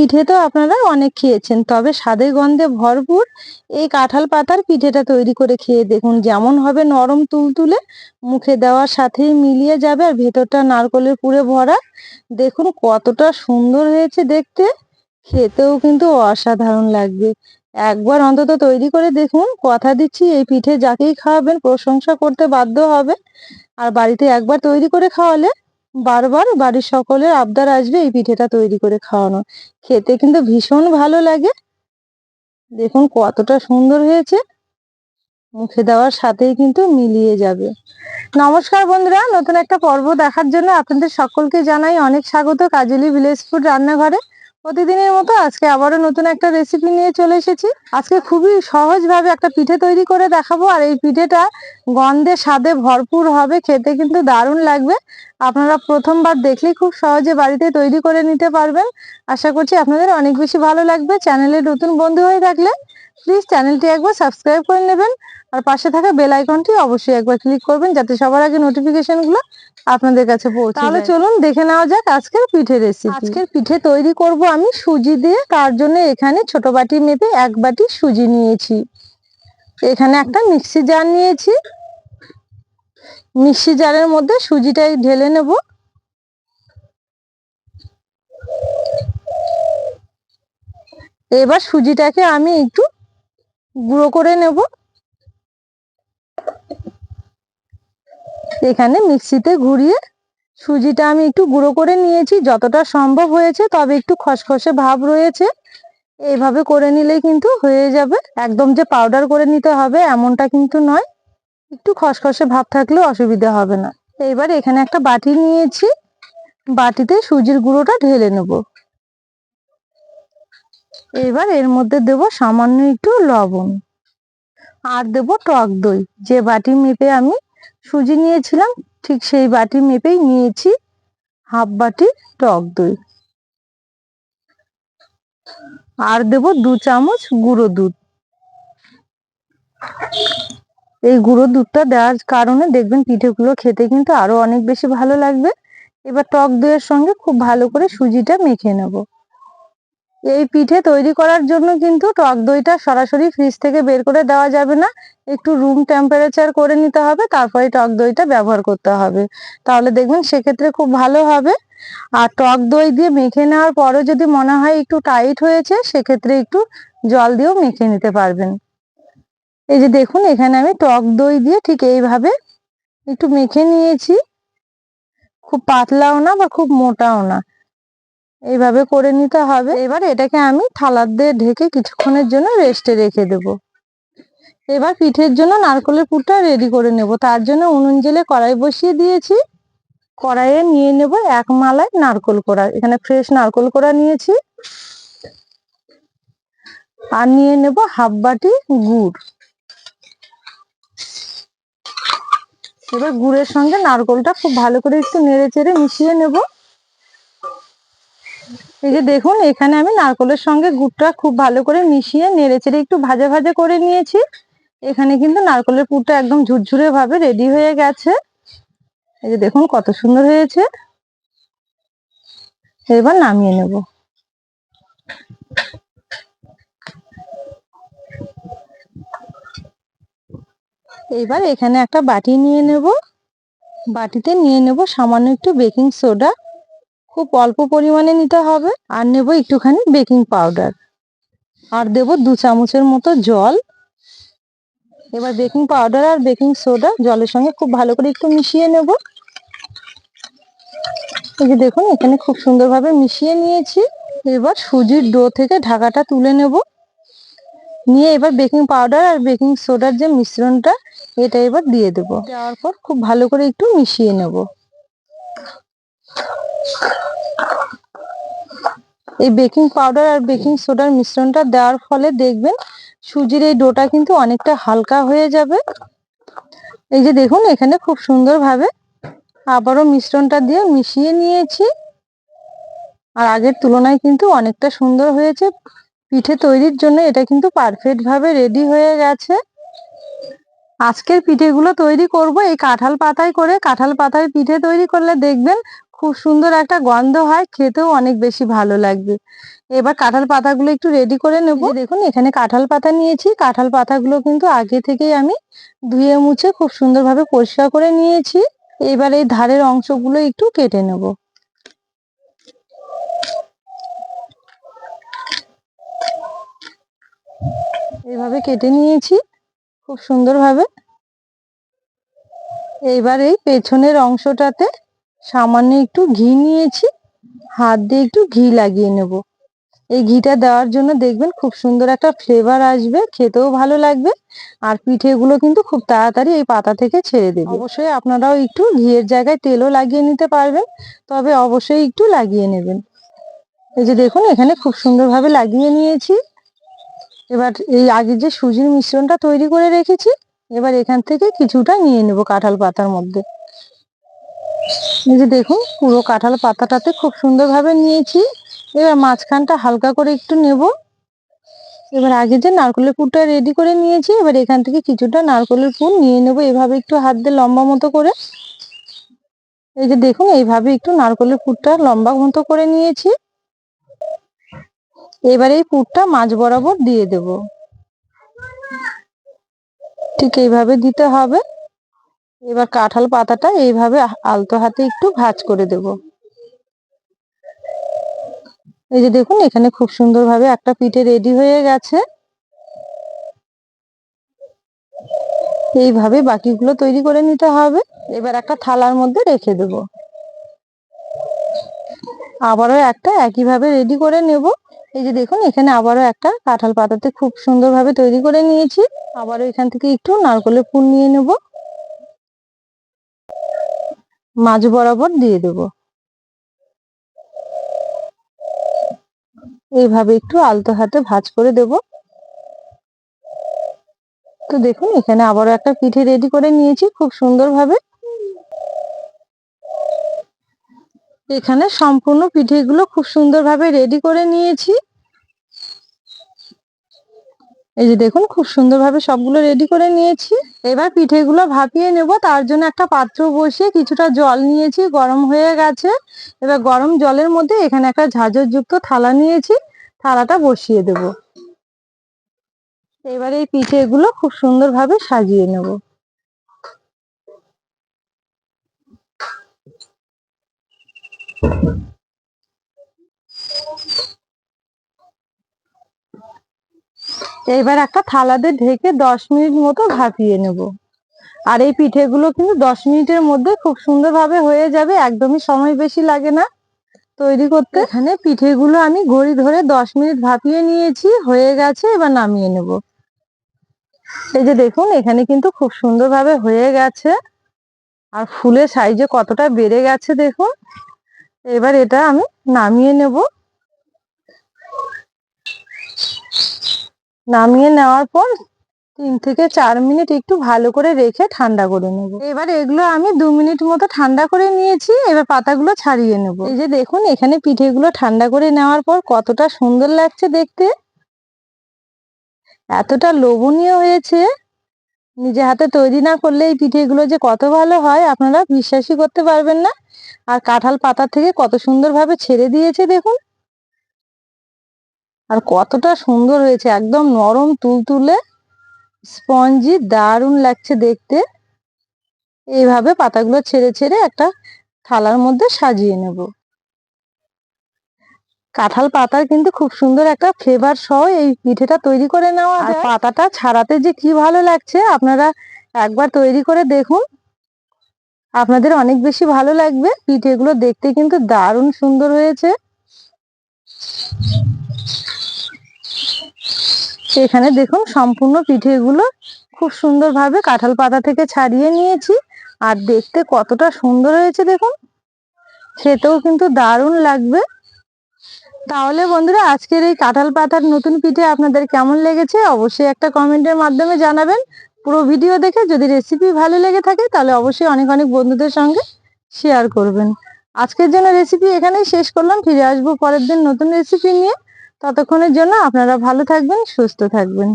পিঠে তো আপনারা অনেক খেয়েছেন। তবে স্বাদে গন্ধে ভরপুর এই কাঁঠাল পাতার পিঠেটা তৈরি করে খেয়ে দেখুন, যেমন হবে নরম তুলতুলে, মুখে দেওয়ার সাথেই মিলিয়ে যাবে আর ভেতরটা নারকলের পুরে ভরা। দেখুন কতটা সুন্দর হয়েছে দেখতে, খেতেও কিন্তু অসাধারণ লাগবে। একবার অন্তত তৈরি করে দেখুন, কথা দিচ্ছি, এই পিঠে যাকেই খাওয়াবেন প্রশংসা করতে বাধ্য হবে। আর বাড়িতে একবার তৈরি করে খাওয়ালে বারবার বাড়ির সকলের আবদার আসবে এই পিঠেটা তৈরি করে খাওয়ানো খেতে কিন্তু ভীষণ ভালো লাগে। দেখুন কতটা সুন্দর হয়েছে। মুখে দেওয়ার সাথেই কিন্তু মিলিয়ে যাবে। নমস্কার বন্ধুরা, নতুন একটা পর্ব দেখার জন্য আপনাদের সকলকে জানাই অনেক স্বাগত। কাজলি ভিলেজ ফুড রান্নাঘরে। প্রতিদিনের মতো আজকে আবারও নতুন একটা রেসিপি নিয়ে চলে এসেছি। আজকে খুবই সহজভাবে একটা পিঠে তৈরি করে দেখাবো, আর এই পিঠেটা গন্ধে, স্বাদে ভরপুর হবে, খেতে কিন্তু দারুণ লাগবে। আপনারা প্রথমবার দেখলেই খুব সহজে বাড়িতে তৈরি করে নিতে পারবেন। আশা করছি আপনাদের অনেক বেশি ভালো লাগবে। চ্যানেলে নতুন বন্ধু হয়ে থাকলে প্লিজ চ্যানেলটি একবার সাবস্ক্রাইব করে নেবেন আর পাশে থাকা বেল আইকনটি অবশ্যই একবার ক্লিক করবেন যাতে সবার আগে নোটিফিকেশনগুলো আপনাদের কাছে পৌঁছে তাহলে চলুন দেখে নেওয়া যাক আজকের পিঠে রেসিপি আজকের পিঠে তৈরি করব আমি সুজি দিয়ে তার জন্য এখানে ছোট বাটি মেপে এক বাটি সুজি নিয়েছি। এখানে একটা মিক্সি জার নিয়েছি। মিক্সি জারের মধ্যে সুজিটাই ঢেলে নেব। এবার সুজিটাকে আমি একটু গুঁড়ো করে নেব। এখানে মিক্সিতে ঘুরিয়ে সুজিটা আমি একটু গুঁড়ো করে নিয়েছি। যতটা সম্ভব হয়েছে, তবে একটু খসখসে ভাব রয়েছে। এইভাবে করে নিলেই কিন্তু হয়ে যাবে। একদম যে পাউডার করে নিতে হবে এমনটা কিন্তু নয়। একটু খসখসে ভাব থাকলে অসুবিধা হবে না। এবার এখানে একটা বাটি নিয়েছি। বাটিতে সুজির গুঁড়োটা ঢেলে নেব। এবার এর মধ্যে দেব সামান্য একটু লবণ। আর দেব টক দই। যে বাটি মেপে আমি সুজি নিয়েছিলাম, ঠিক সেই বাটি মেপেই নিয়েছি হাফ বাটি টক দই। আর দেব দু চামচ গুঁড়ো দুধ। এই গুঁড়ো দুধটা দেওয়ার কারণে দেখবেন পিঠেগুলো খেতে কিন্তু আরও অনেক বেশি ভালো লাগবে। এবার টক দইয়ের সঙ্গে খুব ভালো করে সুজিটা মেখে নেব। এই পিঠে তৈরি করার জন্য কিন্তু টক দইটা সরাসরি ফ্রিজ থেকে বের করে দেওয়া যাবে না। একটু রুম টেম্পারেচার করে নিতে হবে, তারপরে টক দইটা ব্যবহার করতে হবে। তাহলে দেখবেন সেক্ষেত্রে খুব ভালো হবে। আর টক দই দিয়ে মেখে নেওয়ার পরও যদি মনে হয় একটু টাইট হয়েছে, সেক্ষেত্রে একটু জল দিয়েও মেখে নিতে পারবেন। এই যে দেখুন, এখানে আমি টক দই দিয়ে ঠিক এইভাবে একটু মেখে নিয়েছি। খুব পাতলাও না বা খুব মোটাও না। এইভাবে করে নিতে হবে। এবার এটাকে আমি থালার দিয়ে ঢেকে কিছুক্ষণের জন্য রেস্টে রেখে দেব। এবার পিঠের জন্য নারকলের পুরটা রেডি করে নেব। তার জন্য উনুন জেলে কড়াই বসিয়ে দিয়েছি। কড়াইয়ে নিয়ে নেব এক মালায় নারকল কোড়া। এখানে ফ্রেশ নারকল কোড়া নিয়েছি। আর নিয়ে নেব হাফ বাটি গুড়। এবার গুড়ের সঙ্গে নারকলটা খুব ভালো করে একটু নেড়ে চেড়ে মিশিয়ে নেব। এই যে দেখুন, এখানে আমি নারকলের সঙ্গে গুড়টা খুব ভালো করে মিশিয়ে নেড়ে চেড়ে একটু ভাজা ভাজা করে নিয়েছি। এখানে কিন্তু নারকলের পুরটা একদম ঝুরঝুরে ভাবে রেডি হয়ে গেছে। এই যে দেখুন, কত সুন্দর হয়েছে। এবার নামিয়ে নেব। এবার এখানে একটা বাটি নিয়ে নেব। বাটিতে নিয়ে নেব সামান্য একটু বেকিং সোডা। খুব অল্প পরিমাণে নিতে হবে আর নেব একটুখানি বেকিং পাউডার। আর দেব দু চামচের মতো জল। এবার বেকিং পাউডার আর বেকিং সোডা জলের সঙ্গে খুব ভালো করে একটু মিশিয়ে নেব। এই যে দেখুন, এখানে খুব সুন্দরভাবে মিশিয়ে নিয়েছি। এবার সুজির ডো থেকে ঢাকাটা তুলে নেব। নিয়ে এবার বেকিং পাউডার আর বেকিং সোডার যে মিশ্রণটা, এটা এবার দিয়ে দেব। দেওয়ার পর খুব ভালো করে একটু মিশিয়ে নেব। এই বেকিং পাউডার আর বেকিং সোডার মিশ্রণটা দেওয়ার ফলে দেখবেন সুজির এই ডোটা কিন্তু অনেকটা হালকা হয়ে যাবে। এই যে দেখুন, এখানে খুব সুন্দরভাবে আবারও মিশ্রণটা দিয়ে মিশিয়ে নিয়েছি। আর আগের তুলনায় কিন্তু অনেকটা সুন্দর হয়েছে। পিঠে তৈরির জন্য এটা কিন্তু পারফেক্ট ভাবে রেডি হয়ে গেছে। আজকের পিঠেগুলো তৈরি করব এই কাঁঠাল পাতায় করে। কাঁঠাল পাতায় পিঠে তৈরি করলে দেখবেন খুব সুন্দর একটা গন্ধ হয় খেতেও অনেক বেশি ভালো লাগবে। এবার কাঁঠাল পাতাগুলো একটু রেডি করে নেব। দেখুন এখানে কাঁঠাল পাতা নিয়েছি। কাঁঠাল পাতাগুলো কিন্তু আগে থেকেই আমি ধুয়ে মুছে খুব সুন্দরভাবে পরিষ্কার করে নিয়েছি। এবার এই ধারের অংশগুলো একটু কেটে নেব। এইভাবে কেটে নিয়েছি খুব সুন্দরভাবে। এইবার এই পেছনের অংশটাতে সামান্য একটু ঘি নিয়েছি, হাত দিয়ে একটু ঘি লাগিয়ে নেব। এই ঘিটা দেওয়ার জন্য দেখবেন খুব সুন্দর একটা ফ্লেভার আসবে, খেতেও ভালো লাগবে, আর পিঠেগুলো কিন্তু খুব তাড়াতাড়ি এই পাতা থেকে ছেড়ে দেবে। অবশ্যই আপনারাও একটু ঘিয়ের জায়গায় তেলও লাগিয়ে নিতে পারবেন, তবে অবশ্যই একটু লাগিয়ে নেবেন। এই যে দেখুন, এখানে খুব সুন্দরভাবে লাগিয়ে নিয়েছি। এবার এই আগে যে সুজির মিশ্রণটা তৈরি করে রেখেছি, এবার এখান থেকে কিছুটা নিয়ে নেব কাঁঠাল পাতার মধ্যে। এই যে দেখুন, পুরো কাঁঠাল পাতাটাতে খুব সুন্দরভাবে নিয়েছি। এবার মাঝখানটা হালকা করে একটু নেব। এবার আগে যে নারকেলের পুরটা রেডি করে নিয়েছি, এবার এখান থেকে কিছুটা নারকেলের পুর নিয়ে নেব। এভাবে একটু হাত দিয়ে লম্বা মতো করে। এই যে দেখুন, এইভাবে একটু নারকেলের পুরটা লম্বা মতো করে নিয়েছি। এবার এই পুরটা মাছ বরাবর দিয়ে দেব। ঠিক এইভাবে দিতে হবে। এবার কাঁঠাল পাতাটা এইভাবে আলতো হাতে একটু ভাজ করে দেব। এই যে দেখুন, এখানে খুব সুন্দরভাবে একটা পিঠে রেডি হয়ে গেছে। এইভাবে বাকিগুলো তৈরি করে নিতে হবে। এবার একটা থালার মধ্যে রেখে দেব। আবারও একটা একইভাবে রেডি করে নেব। এই যে দেখুন, এখানে আবারও একটা কাঁঠাল পাতাতে খুব সুন্দরভাবে তৈরি করে নিয়েছি। আবারও এখান থেকে একটু নারকলের ফুল নিয়ে নেব। মাঝ বরাবর দিয়ে দেব। এইভাবে একটু আলতো হাতে ভাজ করে দেব। তো দেখুন, এখানে আবারও একটা পিঠে রেডি করে নিয়েছি খুব সুন্দরভাবে। এখানে সম্পূর্ণ পিঠেগুলো খুব সুন্দরভাবে রেডি করে নিয়েছি। এই যে দেখুন, খুব সুন্দরভাবে সবগুলো রেডি করে নিয়েছি। এবার পিঠেগুলো ভাপিয়ে নেব। তার জন্য একটা পাত্র বসিয়ে কিছুটা জল নিয়েছি, গরম হয়ে গেছে। এবার গরম জলের মধ্যে এখানে একটা ঝাঁঝর যুক্ত থালা নিয়েছি, থালাটা বসিয়ে দেব। এবার এই পিঠেগুলো খুব সুন্দরভাবে সাজিয়ে নেব। এবার একটা থালাতে ঢেকে দশ মিনিট মতো ভাপিয়ে নেব। আর এই পিঠেগুলো কিন্তু দশ মিনিটের মধ্যে খুব সুন্দরভাবে হয়ে যাবে, একদমই সময় বেশি লাগে না। তৈরি করতে এখানে পিঠেগুলো আমি ঘড়ি ধরে দশ মিনিট ভাপিয়ে নিয়েছি, হয়ে গেছে, এবার নামিয়ে নেব। এই যে দেখুন, এখানে কিন্তু খুব সুন্দরভাবে হয়ে গেছে। আর ফুলের সাইজে কতটা বেড়ে গেছে দেখুন। এবার এটা আমি নামিয়ে নেব। নামিয়ে নেওয়ার পর তিন থেকে চার মিনিট একটু ভালো করে রেখে ঠান্ডা করে নেব। এবার এগুলো আমি দু মিনিট মতো ঠান্ডা করে নিয়েছি, এবার পাতাগুলো ছাড়িয়ে নেব। এই যে দেখুন, এখানে পিঠেগুলো ঠান্ডা করে নেওয়ার পর কতটা সুন্দর লাগছে দেখতে। এতটা লোভনীয় হয়েছে। নিজে হাতে তৈরি না করলে এই পিঠেগুলো যে কত ভালো হয়, আপনারা বিশ্বাসই করতে পারবেন না। আর কাঁঠাল পাতা থেকে কত সুন্দরভাবে ছেড়ে দিয়েছে দেখুন। আর কতটা সুন্দর হয়েছে একদম নরম তুলতুলে স্পঞ্জি দারুণ লাগছে দেখতে। এইভাবে পাতাগুলো ছেড়ে ছেড়ে একটা থালার মধ্যে সাজিয়ে নেব। কাঁঠাল পাতার কিন্তু খুব সুন্দর একটা ফ্লেভার সহ এই পিঠেটা তৈরি করে নেওয়া আর পাতাটা ছাড়াতে যে কি ভালো লাগছে আপনারা একবার তৈরি করে দেখুন। আপনাদের অনেক বেশি ভালো লাগবে। পিঠেগুলো দেখতে কিন্তু দারুণ সুন্দর হয়েছে। এখানে দেখুন সম্পূর্ণ পিঠেগুলো খুব সুন্দরভাবে কাঁঠাল পাতা থেকে ছাড়িয়ে নিয়েছি। আর দেখতে কতটা সুন্দর হয়েছে দেখুন। খেতেও কিন্তু দারুণ লাগবে। তাহলে বন্ধুরা, আজকের এই কাঁঠাল পাতার নতুন পিঠে আপনাদের কেমন লেগেছে অবশ্যই একটা কমেন্টের মাধ্যমে জানাবেন। পুরো ভিডিও দেখে যদি রেসিপি ভালো লেগে থাকে, তাহলে অবশ্যই অনেক অনেক বন্ধুদের সঙ্গে শেয়ার করবেন। আজকের জন্য রেসিপি এখানেই শেষ করলাম। ফিরে আসব পরের দিন নতুন রেসিপি নিয়ে। ততক্ষণের জন্য আপনারা ভালো থাকবেন সুস্থ থাকবেন।